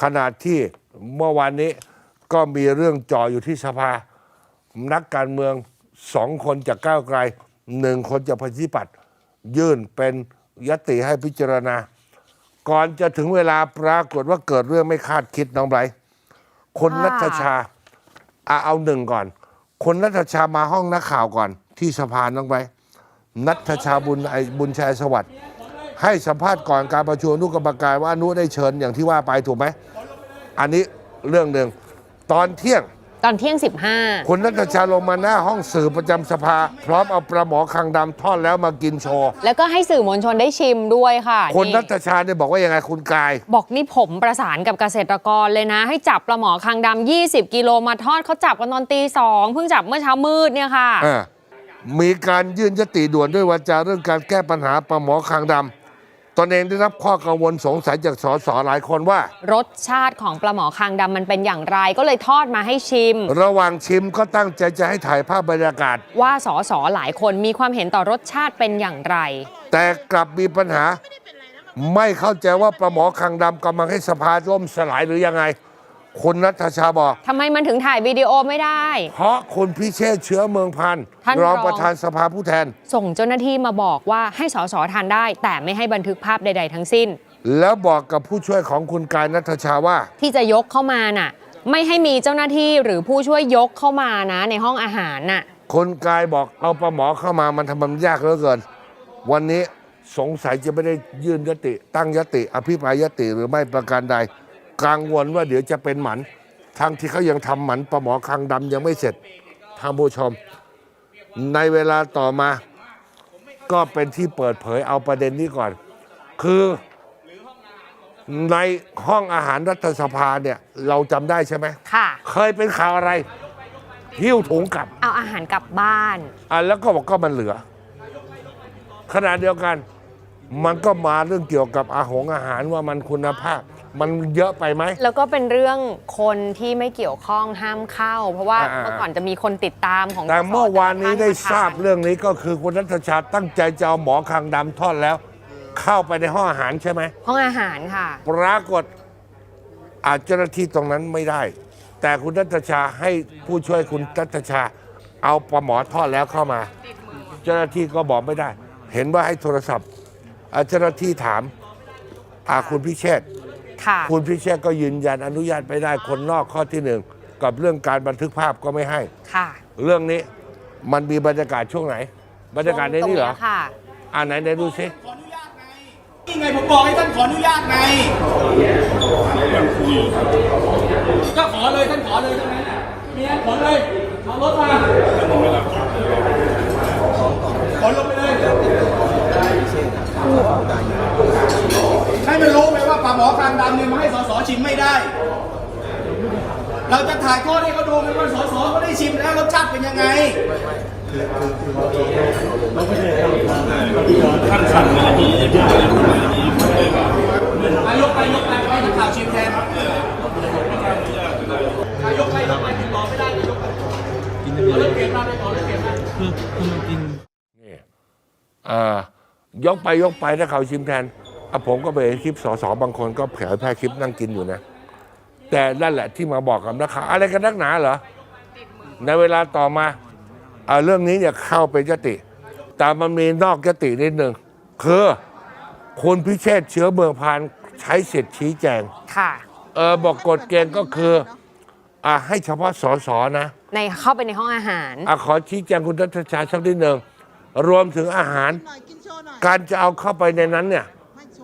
ขนาดที่เมื่อวานนี้ก็มีเรื่องจ่ออยู่ที่สภา นักการเมืองสองคนจากก้าวไกลหนึ่งคนจากประชาธิปัตย์ยื่นเป็นยติให้พิจารณา ก่อนจะถึงเวลาปรากฏว่าเกิดเรื่องไม่คาดคิดน้องไบรท์คนนัทชาอะเอาหนึ่งก่อน คนนัทชามาห้องนักข่าวก่อน ที่สภาน้องไบรท์นัทชาบุญไอบุญชัยสวัสดิ์ ให้สัมภาษณ์ก่อนการประชุมอนุกรรมการว่าอนุได้เชิญอย่างที่ว่าไปถูกไหม อันนี้เรื่องหนึ่งตอนเที่ยงตอนเที่ยงคุณนัทชาลงมาหน้าห้องสื่อประจำสภา พร้อมเอาปลาหมอคังดำทอดแล้วมากินโชว์15แล้วก็ให้สื่อมวลชนได้ชิมด้วยค่ะคนนัทชาเนี่ยบอกว่ายังไงคุณกาย บอกนี่ผมประสานกับเกษตรกรเลยนะ ให้จับปลาหมอคางดำ20 กิโลมาทอดเขาจับกันตอนตีสองเพิ่งจับเมื่อเช้ามืดเนี่ยค่ะอ่ามีการยื่นยติด่วนด้วยวาจาเรื่องการแก้ปัญหาปลาหมอคางดำ ตนเองได้รับข้อกังวลสงสัยจากสสหลายคนว่า รสชาติของปลาหมอคางดำมันเป็นอย่างไรก็เลยทอดมาให้ชิม ระหว่างชิมก็ตั้งใจจะให้ถ่ายภาพบรรยากาศ ว่าสสหลายคนมีความเห็นต่อรสชาติเป็นอย่างไร แต่กลับมีปัญหา ไม่เข้าใจว่าปลาหมอคางดำกำลังให้สภาล่มสลายหรือยังไง คุณนัทชาบอก ทำไมมันถึงถ่ายวิดีโอไม่ได้ เพราะคุณพิเชษฐ์เชื้อเมืองพันธ์ท่านรองรองประธานสภาผู้แทน ส่งเจ้าหน้าที่มาบอกว่าให้สสทานได้ แต่ไม่ให้บันทึกภาพใด ๆ ทั้งสิ้น แล้วบอกกับผู้ช่วยของคุณกายนัทชาว่า ที่จะยกเข้ามาน่ะ ไม่ให้มีเจ้าหน้าที่หรือผู้ช่วยยกเข้ามานะ ในห้องอาหารน่ะ คนกายบอกเอาปลาหมอเข้ามามันทำมันยากเหลือเกิน วันนี้สงสัยจะไม่ได้ยื่นยติ ตั้งยติ อภิปรายยติหรือไม่ประการใด กังวลว่าเดี๋ยวจะเป็นหมันทั้งที่เขายังทำหมันปลาหมอคางดำยังไม่เสร็จท่านผู้ชม ในเวลาต่อมา ก็เป็นที่เปิดเผยเอาประเด็นนี้ก่อน คือในห้องอาหารรัฐสภาเนี่ย เราจำได้ใช่ไหม ค่ะเคยเป็นข่าวอะไร หิ้วถุงกลับ เอาอาหารกลับบ้าน อะแล้วก็บอกก็มันเหลือ ขณะเดียวกัน มันก็มาเรื่องเกี่ยวกับอาหงอาหารว่ามันคุณภาพ มันเยอะไปไหม แล้วก็เป็นเรื่องคนที่ไม่เกี่ยวข้องห้ามเข้า เพราะว่าอ่าๆเมื่อก่อนจะมีคนติดตามของแต่สสเมื่อวานนี้ได้ทราบแต่ละท่นเรื่องนี้ก็คือคุณนัทชาตั้งใจจะเอาหมอคางดำทอดแล้ว เข้าไปในห้องอาหารใช่ไหม ห้องอาหารค่ะ ปรากฏอาจเจ้าหน้าที่ตรงนั้นไม่ได้ แต่คุณนัทชาให้ผู้ช่วยคุณนัทชา เอาปลาหมอทอดแล้วเข้ามา เจ้าหน้าที่ก็บอกไม่ได้ เห็นว่าให้โทรศัพท์อะเจ้าหน้าที่ถามอาคุณพิเชษฐ์ ค่ะ คุณพิเชษฐ์ก็ยืนยันอนุญาตไม่ได้คนนอกข้อที่หนึ่งกับเรื่องการบันทึกภาพก็ไม่ให้ ค่ะเรื่องนี้มันมีบรรยากาศช่วงไหน บรรยากาศในนี้เหรอตงค่ะ อ่าไหนไหนดูซินี่ไงผมบอกให้ท่านขออนุญาตไงก็ขอเลยท่านขอเลยทั้งนั้นน่ะเมียขอเลยเอารถมาขอลงไปเลยให้มันรู้ไหมอกลางดำเนี่ยมาให้สสชิมไม่ได้ เราจะถ่ายทอดให้เขาดูไหมว่าสสเขาได้ชิมแล้วรสชาติเป็นยังไงท่านสั่งมาดีไปยกไปยกไปไปถึงข่าวชิมแทนนายกไปยกไปติดต่อไม่ได้นายกไปเอาเรื่องเปลี่ยนมาได้ต่อเรื่องเปลี่ยนมานี่เอ่อยกไปยกไปถ้าเขาชิมแทน อะผมก็ไปเห็นคลิปสสบางคนก็เผยแพร่คลิปนั่งกินอยู่นะ แต่นั่นแหละที่มาบอกกับนักข่าวอะไรกันนักหนาเหรอ ในเวลาต่อมาอะเรื่องนี้เนี่ยเข้าเป็นยติ แต่มันมีนอกยตินิดหนึ่งคือคุณพิเชษฐ์เชื้อเมืองพานใช้สิทธิ์ชี้แจง ค่ะ เออบอกกฎเกณฑ์ก็คืออะให้เฉพาะสสนะในเข้าไปในห้องอาหารอะขอชี้แจงคุณทัศชาสักนิดหนึ่งรวมถึงอาหาร หน่อยกินโชว์หน่อย การจะเอาเข้าไปในนั้นเนี่ย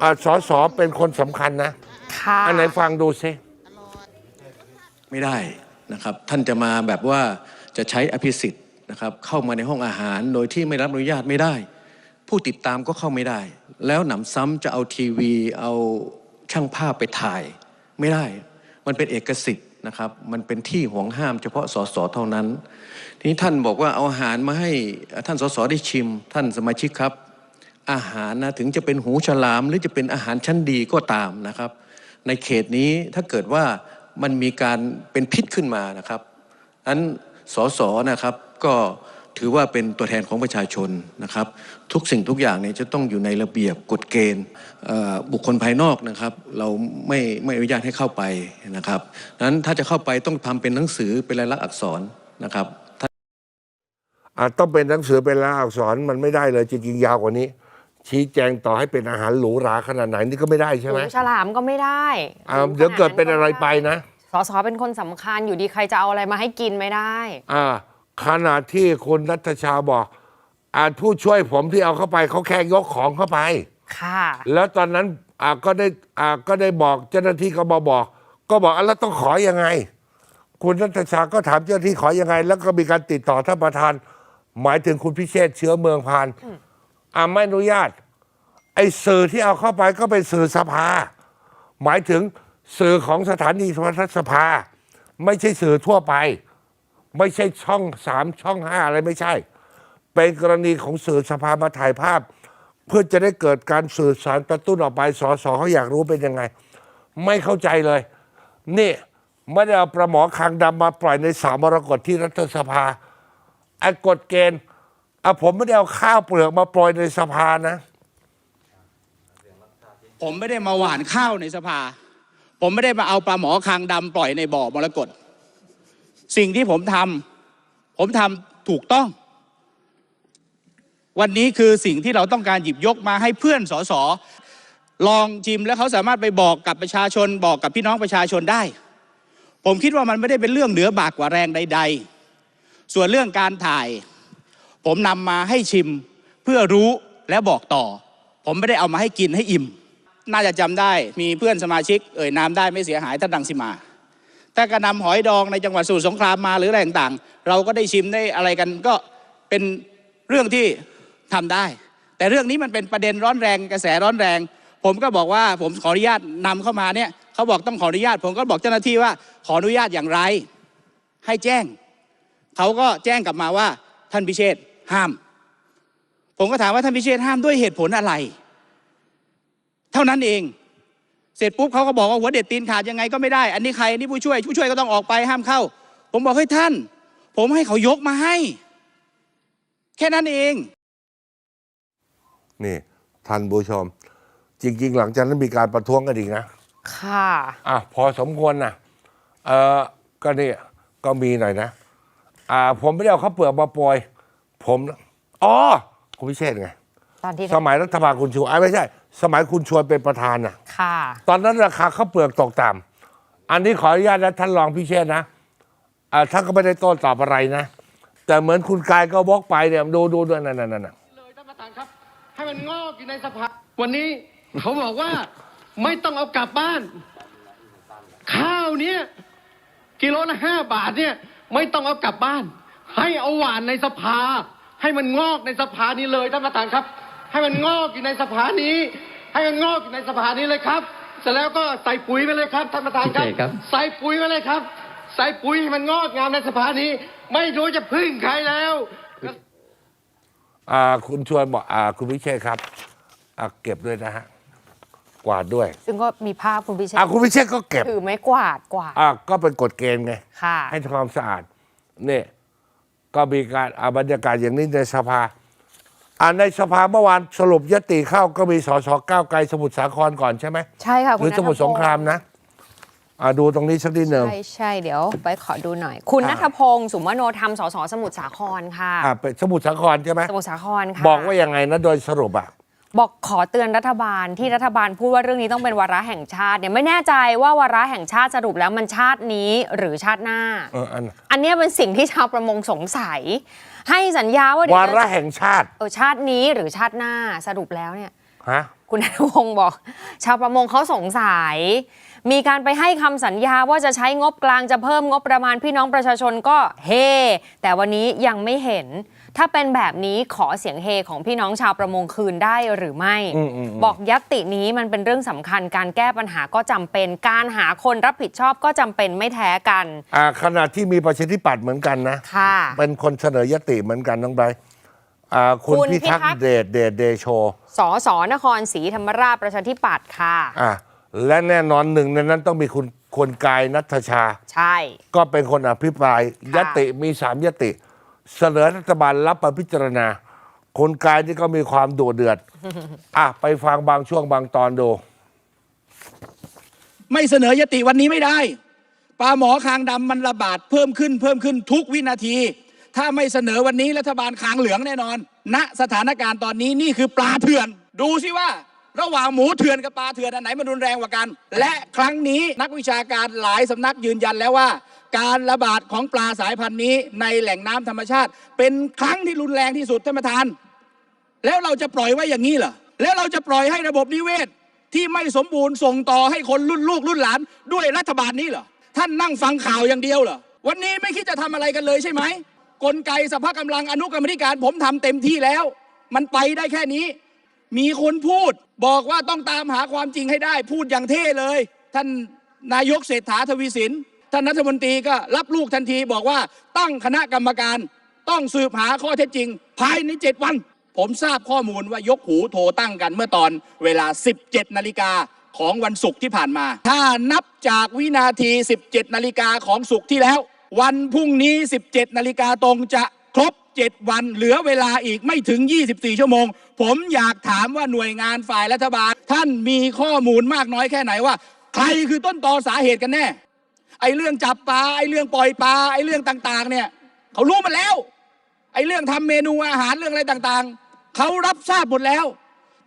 อะสสเป็นคนสำคัญนะ ค่ะอันไหนฟังดูซิไม่ได้นะครับ ท่านจะมาแบบว่าจะใช้อภิสิทธิ์นะครับเข้ามาในห้องอาหารโดยที่ไม่รับอนุญาตไม่ได้ ผู้ติดตามก็เข้าไม่ได้ แล้วหนำซ้ำจะเอาทีวีเอาช่างภาพไปถ่ายไม่ได้ มันเป็นเอกสิทธิ์นะครับ มันเป็นที่ห่วงห้ามเฉพาะสสเท่านั้น ทีนี้ท่านบอกว่าเอาอาหารมาให้ท่านสสได้ชิม ท่านสมาชิกครับ อาหารนะถึงจะเป็นหูฉลามหรือจะเป็นอาหารชั้นดีก็ตามนะครับ ในเขตนี้ถ้าเกิดว่ามันมีการเป็นพิษขึ้นมานะครับอันสสนะครับก็ถือว่าเป็นตัวแทนของประชาชนนะครับ ทุกสิ่งทุกอย่างเนี่ยจะต้องอยู่ในระเบียบกฎเกณฑ์บุคคลภายนอกนะครับ เราไม่ไม่อนุญาตให้เข้าไปนะครับนั้นถ้าจะเข้าไปต้องทำเป็นหนังสือเป็นลายลักษณ์อักษรนะครับอะต้องเป็นหนังสือเป็นลายลักษณ์อักษรมันไม่ได้เลยจริงๆยาวกว่านี้ ชี้แจงต่อให้เป็นอาหารหรูหราขนาดไหนนี่ก็ไม่ได้ใช่ไหมหูฉลามก็ไม่ได้อ่าเดี๋ยวเกิดเป็นอะไรไปนะสสเป็นคนสำคัญอยู่ดีใครจะเอาอะไรมาให้กินไม่ได้ อ่าขณะที่คุณนัทชาบอกอาผู้ช่วยผมที่เอาเข้าไปเขาแค่ยกของเข้าไป ค่ะ แล้วตอนนั้นอ่าก็ได้อ่าก็ได้บอกเจ้าหน้าที่ก็มาบอก ก็บอกอะแล้วต้องขอยังไง คุณนัทชาก็ถามเจ้าหน้าที่ขอยังไง แล้วก็มีการติดต่อท่านประธาน หมายถึงคุณพิเชษฐ์เชื้อเมืองพาน อ่าไม่อนุญาต ไอ้สื่อที่เอาเข้าไปก็เป็นสื่อสภา หมายถึงสื่อของสถานีโทรทัศน์สภา ไม่ใช่สื่อทั่วไป ไม่ใช่ช่องสามช่องห้าอะไรไม่ใช่ เป็นกรณีของสื่อสภามาถ่ายภาพ เพื่อจะได้เกิดการสื่อสารกระตุ้นออกไปสอสอเขาอยากรู้เป็นยังไง ไม่เข้าใจเลย นี่ไม่ได้เอาประหมอคางดำมาปล่อยในสามมรกตที่รัฐสภาไอ้กฎเกณฑ์ อะผมไม่ได้เอาข้าวเปลือกมาปล่อยในสภานะ ผมไม่ได้มาหว่านข้าวในสภา ผมไม่ได้มาเอาปลาหมอคางดำปล่อยในบ่อมรกตสิ่งที่ผมทำผมทำถูกต้อง วันนี้คือสิ่งที่เราต้องการหยิบยกมาให้เพื่อนสสลองชิมแล้วเขาสามารถไปบอกกับประชาชนบอกกับพี่น้องประชาชนได้ ผมคิดว่ามันไม่ได้เป็นเรื่องเหนือบากกว่าแรงใด ๆ ส่วนเรื่องการถ่าย ผมนำมาให้ชิมเพื่อรู้และบอกต่อ ผมไม่ได้เอามาให้กินให้อิ่ม น่าจะจำได้มีเพื่อนสมาชิกเอ่ยนามได้ไม่เสียหายท่านดังสิมา ถ้ากระนำหอยดองในจังหวัดสมุทรสงครามมาหรืออะไรต่างๆ เราก็ได้ชิมได้อะไรกันก็เป็นเรื่องที่ทำได้ แต่เรื่องนี้มันเป็นประเด็นร้อนแรงกระแสร้อนแรง ผมก็บอกว่าผมขออนุญาตนำเข้ามาเนี่ยเขาบอกต้องขออนุญาต ผมก็บอกเจ้าหน้าที่ว่าขออนุญาตอย่างไร ให้แจ้ง เขาก็แจ้งกลับมาว่าท่านพิเชษ ห้าม ผมก็ถามว่าท่านพิเชษฐ์ห้ามด้วยเหตุผลอะไร เท่านั้นเอง เสร็จปุ๊บเขาก็บอกว่าหัวเด็ดตีนขาดยังไงก็ไม่ได้ อันนี้ใครอันนี้ผู้ช่วยผู้ช่วยก็ต้องออกไปห้ามเข้า ผมบอกให้ท่าน ผมให้เขายกมาให้ แค่นั้นเองนี่ท่านผู้ชม จริง ๆ หลังจากนั้นมีการประท้วงกันอีกนะ ค่ะอะพอสมควรนะเออก็นี่ก็มีหน่อยนะ อ่า ผมไม่ได้เอาข้าวเปลือกมาโปรย ผมอ๋อคุณพิเชษฐ์ไง ตอนที่สมัยรัฐบาลคุณชวนอะไม่ใช่ สมัยคุณชวนเป็นประธานน่ะ ค่ะ ตอนนั้นราคาข้าวเปลือกตกต่ำอันนี้ขออนุญาตนะท่านรองพิเชษฐ์นะอ่าท่านก็ไม่ได้โต้ตอบอะไรนะ แต่เหมือนคุณกายก็วกไปเนี่ยดูดูด้วยนั่นนั่นนั่นเลยท่านประธานครับ ให้มันงอกอยู่ในสภาวันนี้เขาบอกว่า ไม่ต้องเอากลับบ้าน ข้าวเนี้ยกิโลละห้าบาทเนี่ย ไม่ต้องเอากลับบ้าน ให้เอาหวานในสภา ให้มันงอกในสภานี้เลยท่านประธานครับ ให้มันงอกอยู่ในสภานี้ ให้มันงอกอยู่ในสภานี้เลยครับเสร็จแล้วก็ใส่ปุ๋ยไปเลยครับท่านประธานครับ ใส่ปุ๋ยไปเลยครับ ใส่ปุ๋ยให้มันงอกงามในสภานี้ ไม่รู้จะพึ่งใครแล้วอ่าคุณชวนบอกอ่าคุณพิเชษฐ์ครับอ่าเก็บด้วยนะฮะกวาดด้วย ซึ่งก็มีภาพคุณพิเชษอ่าคุณพิเชษฐ์ก็เก็บถือไม้กวาดกวาดอ่าก็เป็นกฎเกณฑ์ไงค่ะให้ทำความสะอาดนี่ ก็มีการอาบรรยากาศอย่างนี้ในสภาอ่าในสภาเมื่อวานสรุปยติเข้าก็มีสสก้าวไกลสมุทรสาครก่อนใช่ไหมใช่ค่ะหคุรืณอสมุทรสงครามนะอ่าดูตรงนี้สักนิดหนึ่ง ใช่ใช่เดี๋ยวไปขอดูหน่อย คุณอ่านัทพงศ์สุมโนธรรมสสสมุทรสาครค่ะอ่าเป็นสมุทรสาครใช่ไหมสมุทรสาครค่ะบอกว่ายังไงนะโดยสรุปอะ บอกขอเตือนรัฐบาลที่รัฐบาลพูดว่าเรื่องนี้ต้องเป็นวาระแห่งชาติเนี่ยไม่แน่ใจว่าวาระแห่งชาติสรุปแล้วมันชาตินี้หรือชาติหน้า เอออันอันเนี้ยเป็นสิ่งที่ชาวประมงสงสัย ให้สัญญาว่าเดี๋ยววาจระแห่งชาติเออชาตินี้หรือชาติหน้าสรุปแล้วเนี่ย ฮะคุณนัทพงศ์บอก ชาวประมงเขาสงสัย มีการไปให้คำสัญญาว่าจะใช้งบกลางจะเพิ่มงบประมาณพี่น้องประชาชนก็เฮแต่วันนี้ยังไม่เห็น ถ้าเป็นแบบนี้ขอเสียงเฮของพี่น้องชาวประมงคืนได้หรือไม่อืมอืมอืมบอกยัตตินี้มันเป็นเรื่องสำคัญการแก้ปัญหาก็จำเป็น การหาคนรับผิดชอบก็จำเป็นไม่แท้กันอ่าขณะที่มีประชาธิปัตย์เหมือนกันนะค่ะเป็นคนเสนอยติเหมือนกันน้องไบรท์อ่าคุณคุณพิทักพิทักษ์ษ์เดชเดชเดโชสสนครศรีธรรมราชประชาธิปัตย์ค่ะอะและแน่นอนหนึ่งในนั้นต้องมีคุณคนกายนัทชา ใช่ ก็เป็นคนอภิปรายค่ะยติมีสามยติ เสนอรัฐบาลรับมาพิจารณา คนกายนี่ก็มีความดุเดือด อะ ไปฟังบางช่วงบางตอนดู ไม่เสนอยติวันนี้ไม่ได้ปลาหมอคางดำมันระบาดเพิ่มขึ้นเพิ่มขึ้นทุกวินาที ถ้าไม่เสนอวันนี้รัฐบาลคางเหลืองแน่นอน ณสถานการณ์ตอนนี้นี่คือปลาเถื่อน ดูสิว่าระหว่างหมูเถื่อนกับปลาเถื่อนอันไหนมันรุนแรงกว่ากัน และครั้งนี้นักวิชาการหลายสำนักยืนยันแล้วว่า การระบาดของปลาสายพันธุ์นี้ในแหล่งน้ำธรรมชาติ เป็นครั้งที่รุนแรงที่สุดท่านประธาน แล้วเราจะปล่อยไว้อย่างนี้เหรอแล้วเราจะปล่อยให้ระบบนิเวศ ที่ไม่สมบูรณ์ส่งต่อให้คนรุ่นลูกรุ่นหลานด้วยรัฐบาลนี้เหรอท่านนั่งฟังข่าวอย่างเดียวเหรอวันนี้ไม่คิดจะทำอะไรกันเลยใช่ไหมกลไกสภากำลังอนุกรรมธิการผมทำเต็มที่แล้ว มันไปได้แค่นี้ มีคนพูดบอกว่าต้องตามหาความจริงให้ได้ พูดอย่างเท่เลย ท่านนายกเศรษฐาทวีสิน ท่านรัฐมนตรีก็รับลูกทันทีบอกว่าตั้งคณะกรรมการต้องสืบหาข้อเท็จจริง ภายในเจ็ดวัน ผมทราบข้อมูลว่ายกหูโทรตั้งกันเมื่อตอนเวลา 17 นาฬิกาของวันศุกร์ที่ผ่านมา ถ้านับจากวินาที 17 นาฬิกาของศุกร์ที่แล้ว วันพรุ่งนี้ 17 นาฬิกาตรงจะครบ 7 วัน เหลือเวลาอีกไม่ถึง 24 ชั่วโมง ผมอยากถามว่าหน่วยงานฝ่ายรัฐบาล ท่านมีข้อมูลมากน้อยแค่ไหนว่า ใครคือต้นตอสาเหตุกันแน่ ไอ้เรื่องจับปลาไอ้เรื่องปล่อยปลาไอ้เรื่องต่าง ๆ เนี่ยเขารู้มาแล้ว ไอ้เรื่องทำเมนูอาหารเรื่องอะไรต่างๆเขารับทราบหมดแล้ว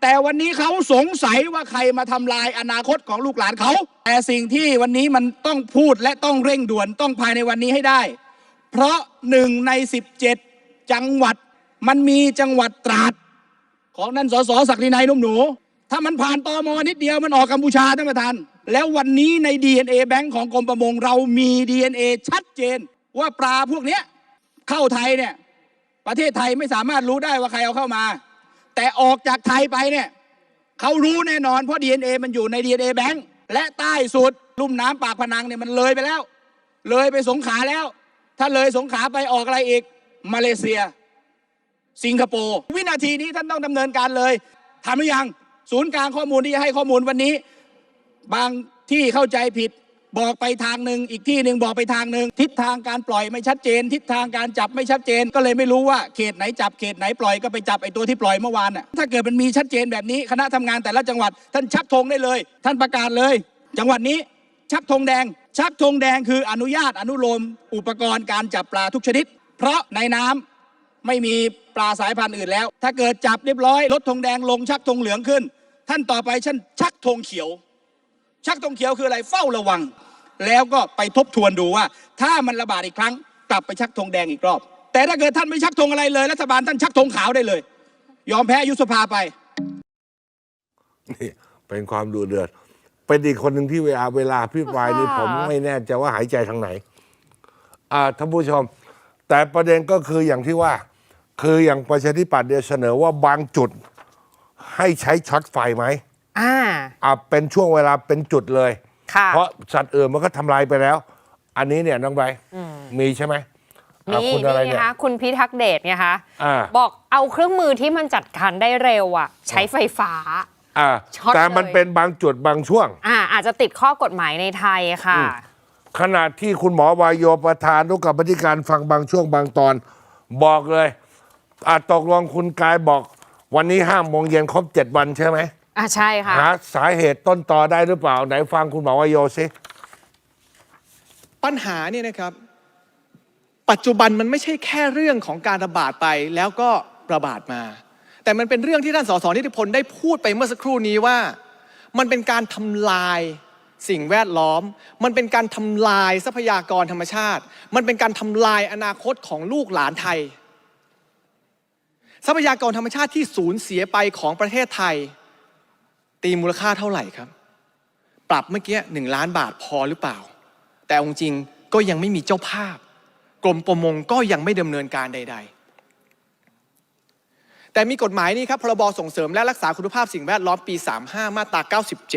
แต่วันนี้เขาสงสัยว่าใครมาทำลายอนาคตของลูกหลานเขา แต่สิ่งที่วันนี้มันต้องพูดและต้องเร่งด่วนต้องภายในวันนี้ให้ได้ เพราะหนึ่งใน 17 จังหวัดมันมีจังหวัดตราดของนั่นสสศักดินัยนุ่มหนู ถ้ามันผ่านตอมอนิดเดียวมันออกกัมพูชาท่านประธาน แล้ววันนี้ใน DNA แบงค์ของกรมประมงเรามี DNA ชัดเจน ว่าปลาพวกเนี้ยเข้าไทยเนี่ยประเทศไทยไม่สามารถรู้ได้ว่าใครเอาเข้ามา แต่ออกจากไทยไปเนี่ยเขารู้แน่นอนเพราะ DNA มันอยู่ใน DNA แบงค์และใต้สุดลุ่มน้ำปากพนังเนี่ยมันเลยไปแล้ว เลยไปสงขาแล้ว ถ้าเลยสงขาไปออกอะไรอีก มาเลเซีย สิงคโปร์วินาทีนี้ท่านต้องดำเนินการเลยทำหรือยังศูนย์กลางข้อมูลที่จะให้ข้อมูลวันนี้ บางที่เข้าใจผิด บอกไปทางหนึ่งอีกที่หนึ่งบอกไปทางหนึ่งทิศทางการปล่อยไม่ชัดเจน ทิศทางการจับไม่ชัดเจน ก็เลยไม่รู้ว่าเขตไหนจับเขตไหนปล่อยก็ไปจับไอ้ตัวที่ปล่อยเมื่อวานน่ะถ้าเกิดมันมีชัดเจนแบบนี้คณะทำงานแต่ละจังหวัด ท่านชักธงได้เลย ท่านประกาศเลย จังหวัดนี้ชักธงแดง ชักธงแดงคืออนุญาตอนุโลมอุปกรณ์การจับปลาทุกชนิด เพราะในน้ำไม่มีปลาสายพันธุ์อื่นแล้ว ถ้าเกิดจับเรียบร้อยลดธงแดงลงชักธงเหลืองขึ้น ท่านต่อไปฉันชักธงเขียว ชักธงเขียวคืออะไรเฝ้าระวัง แล้วก็ไปทบทวนดูว่า ถ้ามันระบาดอีกครั้ง กลับไปชักธงแดงอีกรอบ แต่ถ้าเกิดท่านไม่ชักธงอะไรเลยรัฐบาลท่านชักธงขาวได้เลย ยอมแพ้ยุบสภาไปนี่เป็นความดุเดือดเป็นอีกคนหนึ่งที่เวลาเวลาพี่ปรายนี่ค่ะผมไม่แน่ใจว่าหายใจทางไหน อ่าท่านผู้ชม แต่ประเด็นก็คืออย่างที่ว่า คืออย่างประชาธิปัตย์เนี่ยเสนอว่าบางจุดให้ใช้ช็อตไฟไหม อ่าอ่าเป็นช่วงเวลาเป็นจุดเลย ค่ะ เพราะสัตว์อื่นมันก็ทำลายไปแล้ว อันนี้เนี่ยน้องไบร์ทมีใช่ไหมอะนี่คุณอะไรนี่เนี่ย นะคะคุณพิทักษ์เดชไงคะอ่า บอกเอาเครื่องมือที่มันจัดการได้เร็วอะใช้ไฟฟ้า อ่าช็อตแต่มันเลย เป็นบางจุดบางช่วง อ่าอาจจะติดข้อกฎหมายในไทยค่ะอืมขณะที่คุณหมอวายโยประธานนุกรรมธิการฟังบางช่วงบางตอน บอกเลยอาตกลงคุณกายบอก วันนี้ห้าโมงเย็นครบเจ็ดวันใช่ไหม อ่าใช่ค่ะ หาสาเหตุต้นต่อได้หรือเปล่า ไหนฟังคุณหมอวายโยสิปัญหาเนี่ยนะครับ ปัจจุบันมันไม่ใช่แค่เรื่องของการระบาดไปแล้วก็ระบาดมา แต่มันเป็นเรื่องที่ท่านสสนิติพลได้พูดไปเมื่อสักครู่นี้ว่า มันเป็นการทำลายสิ่งแวดล้อม มันเป็นการทำลายทรัพยากรธรรมชาติ มันเป็นการทำลายอนาคตของลูกหลานไทย ทรัพยากรธรรมชาติที่สูญเสียไปของประเทศไทย ตีมูลค่าเท่าไหร่ครับ ปรับเมื่อกี้หนึ่งล้านบาทพอหรือเปล่า แต่องค์จริงก็ยังไม่มีเจ้าภาพ กรมประมงก็ยังไม่ดำเนินการใด ๆ แต่มีกฎหมายนี้ครับพรบส่งเสริมและรักษาคุณภาพสิ่งแวดล้อมปี 35 มาตรา 97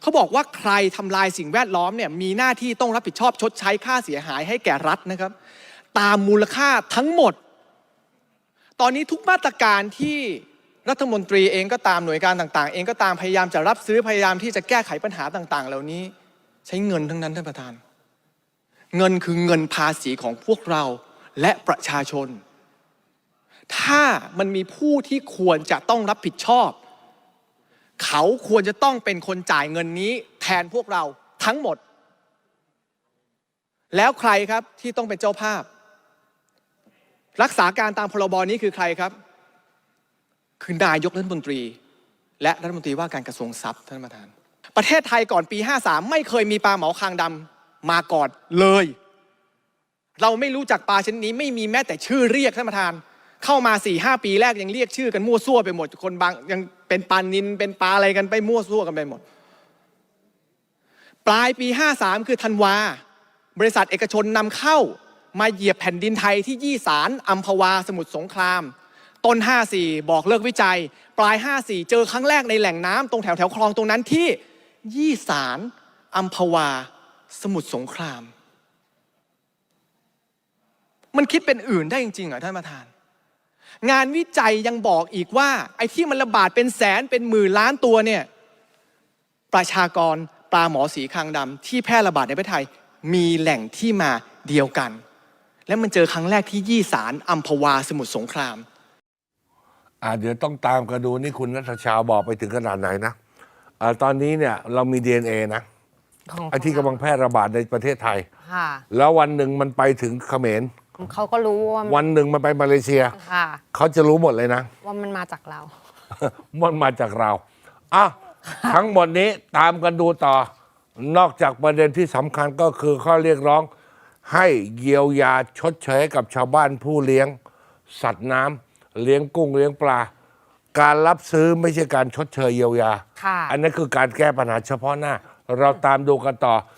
เขาบอกว่าใครทำลายสิ่งแวดล้อมเนี่ยมีหน้าที่ต้องรับผิดชอบชดใช้ค่าเสียหายให้แก่รัฐนะครับ ตามมูลค่าทั้งหมด ตอนนี้ทุกมาตรการที่ รัฐมนตรีเองก็ตามหน่วยงานต่าง ๆ เองก็ตามพยายามจะรับซื้อพยายามที่จะแก้ไขปัญหาต่าง ๆ เหล่านี้ ใช้เงินทั้งนั้นท่านประธาน เงินคือเงินภาษีของพวกเราและประชาชน ถ้ามันมีผู้ที่ควรจะต้องรับผิดชอบ เขาควรจะต้องเป็นคนจ่ายเงินนี้ แทนพวกเราทั้งหมด แล้วใครครับที่ต้องเป็นเจ้าภาพ รักษาการตามพรบนี้คือใครครับ คือนายกรัฐมนตรี และรัฐมนตรีว่าการกระทรวงทรัพย์ท่านประธาน ประเทศไทยก่อนปี 53 ไม่เคยมีปลาเหมาคางดำมาก่อนเลย เราไม่รู้จักปลาชนิดนี้ไม่มีแม้แต่ชื่อเรียกท่านประธาน เข้ามา4ี่หปีแรกยังเรียกชื่อกันมั่วซั่วไปหมดคนบางยังเป็นปลานินเป็นปลาอะไรกันไปมั่วซั่วกันไปหมด ปลายปี 53 คือธันวาบริษัทเอกชนนำเข้ามาเหยียบแผ่นดินไทยที่ยี่สารอัมพวาสมุทรสงคราม ต้น 54 บอกเลิกวิจัย ปลาย 54 เจอครั้งแรกในแหล่งน้ำตรงแถวแถวคลองตรงนั้นที่ยี่สารอัมพวา สมุทรสงคราม มันคิดเป็นอื่นได้จริงๆเหรอท่านประธาน งานวิจัยยังบอกอีกว่า ไอ้ที่มันระบาดเป็นแสนเป็นหมื่นล้านตัวเนี่ยประชากรปลาหมอสีคางดำที่แพร่ระบาดในประเทศไทยมีแหล่งที่มาเดียวกัน และมันเจอครั้งแรกที่ยี่สารอัมพวาสมุทรสงคราม อ่าเดี๋ยวต้องตามกันดูนี่คุณนัทชาบอกไปถึงขนาดไหนนะอ่าตอนนี้เนี่ยเรามี DNA นะของไอ้ที่กำลังแพร่ระบาดในประเทศไทย ค่ะแล้ววันหนึ่งมันไปถึงเขมร เขาก็รู้ว่าวันหนึ่งมันไปมาเลเซีย ค่ะ เขาจะรู้หมดเลยนะ ว่ามันมาจากเรา มันมาจากเราอะทั้งหมดนี้ตามกันดูต่อ นอกจากประเด็นที่สำคัญก็คือข้อเรียกร้อง ให้เยียวยาชดเชยให้กับชาวบ้านผู้เลี้ยง สัตว์น้ำ เลี้ยงกุ้งเลี้ยงปลา การรับซื้อไม่ใช่การชดเชยเยียวยา ค่ะ อันนั้นคือการแก้ปัญหาเฉพาะหน้า เราตามดูกันต่อ